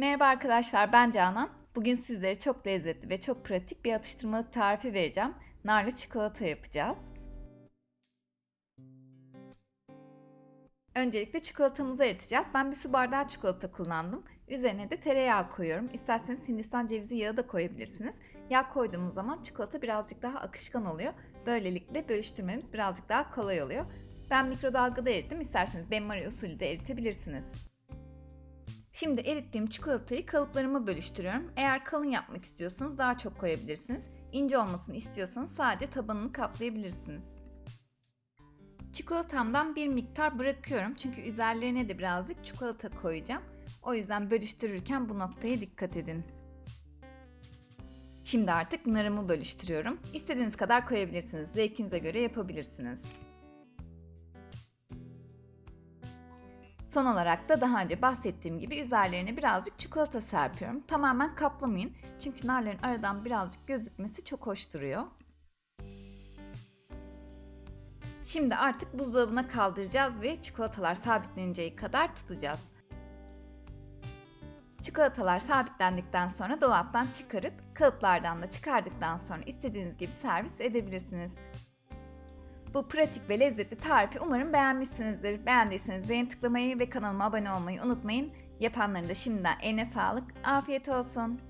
Merhaba arkadaşlar ben Canan. Bugün sizlere çok lezzetli ve çok pratik bir atıştırmalık tarifi vereceğim. Narlı çikolata yapacağız. Öncelikle çikolatamızı eriteceğiz. Ben bir su bardağı çikolata kullandım. Üzerine de tereyağı koyuyorum. İsterseniz Hindistan cevizi yağı da koyabilirsiniz. Yağ koyduğumuz zaman çikolata birazcık daha akışkan oluyor. Böylelikle bölüştürmemiz birazcık daha kolay oluyor. Ben mikrodalgada erittim. İsterseniz benmari usulü de eritebilirsiniz. Şimdi erittiğim çikolatayı kalıplarıma bölüştürüyorum. Eğer kalın yapmak istiyorsanız daha çok koyabilirsiniz. İnce olmasını istiyorsanız sadece tabanını kaplayabilirsiniz. Çikolatamdan bir miktar bırakıyorum çünkü üzerlerine de birazcık çikolata koyacağım. O yüzden bölüştürürken bu noktaya dikkat edin. Şimdi artık narımı bölüştürüyorum. İstediğiniz kadar koyabilirsiniz. Zevkinize göre yapabilirsiniz. Son olarak da daha önce bahsettiğim gibi üzerlerine birazcık çikolata serpiyorum. Tamamen kaplamayın çünkü narların aradan birazcık gözükmesi çok hoş duruyor. Şimdi artık buzdolabına kaldıracağız ve çikolatalar sabitleninceye kadar tutacağız. Çikolatalar sabitlendikten sonra dolaptan çıkarıp kalıplardan da çıkardıktan sonra istediğiniz gibi servis edebilirsiniz. Bu pratik ve lezzetli tarifi umarım beğenmişsinizdir. Beğendiyseniz beğen tıklamayı ve kanalıma abone olmayı unutmayın. Yapanların da şimdiden eline sağlık. Afiyet olsun.